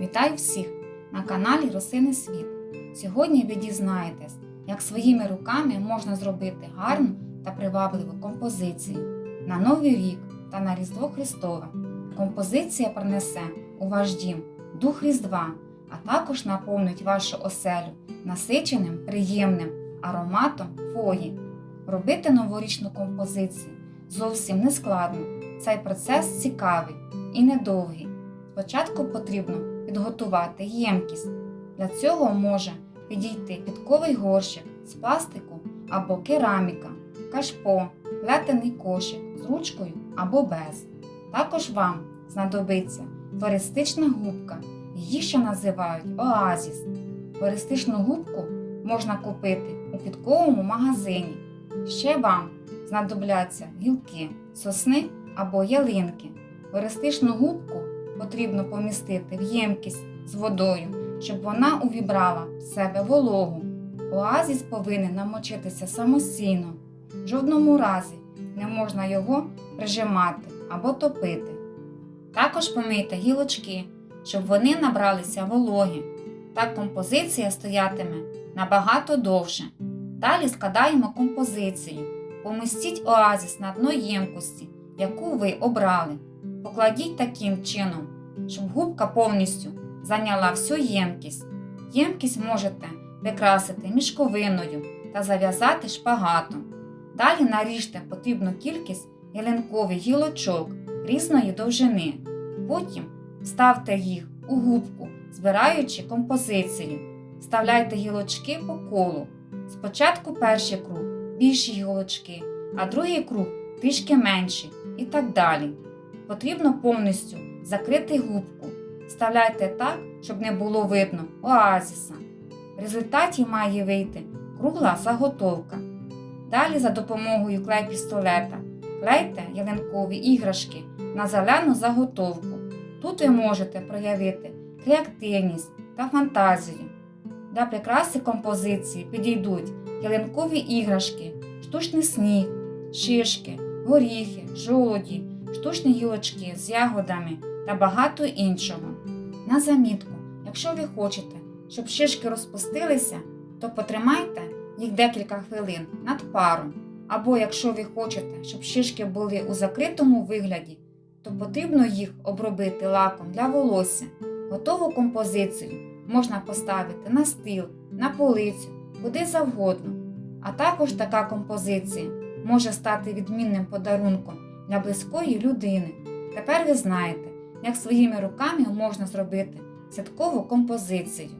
Вітаю всіх на каналі Росиний Світ. Сьогодні ви дізнаєтесь, як своїми руками можна зробити гарну та привабливу композицію на Новий рік та на Різдво Христове. Композиція принесе у ваш дім дух Різдва, а також наповнить вашу оселю насиченим, приємним ароматом фої. Робити новорічну композицію зовсім не складно. Цей процес цікавий і недовгий. Спочатку потрібно підготувати ємкість. Для цього може підійти підковий горщик з пластику або кераміка, кашпо, плетений кошик з ручкою або без. Також вам знадобиться флористична губка, її ще називають оазіс. Флористичну губку можна купити у підковому магазині. Ще вам знадобляться гілки, сосни або ялинки. Флористичну губку потрібно помістити в ємкість з водою, щоб вона увібрала в себе вологу. Оазіс повинен намочитися самостійно. В жодному разі не можна його прижимати або топити. Також помийте гілочки, щоб вони набралися вологи. Так композиція стоятиме набагато довше. Далі складаємо композицію. Помістіть оазіс на дно ємкості, яку ви обрали. Покладіть таким чином, щоб губка повністю зайняла всю ємкість. Ємкість можете прикрасити мішковиною та зав'язати шпагатом. Далі наріжте потрібну кількість ялинкових гілочок різної довжини. Потім ставте їх у губку, збираючи композицію. Вставляйте гілочки по колу. Спочатку перший круг більші гілочки, а другий круг трішки менші і так далі. Потрібно повністю закрити губку. Вставляйте так, щоб не було видно оазіса. В результаті має вийти кругла заготовка. Далі за допомогою клей-пістолета клейте ялинкові іграшки на зелену заготовку. Тут ви можете проявити креативність та фантазію. Для прикраси композиції підійдуть ялинкові іграшки, штучний сніг, шишки, горіхи, жолоді, штучні гілочки з ягодами та багато іншого. На замітку, якщо ви хочете, щоб шишки розпустилися, то потримайте їх декілька хвилин над паром. Або якщо ви хочете, щоб шишки були у закритому вигляді, то потрібно їх обробити лаком для волосся. Готову композицію можна поставити на стіл, на полицю, куди завгодно. А також така композиція може стати відмінним подарунком для близької людини. Тепер ви знаєте, як своїми руками можна зробити святкову композицію.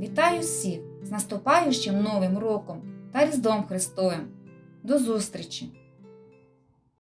Вітаю всіх з наступаючим Новим роком та Різдвом Христовим! До зустрічі!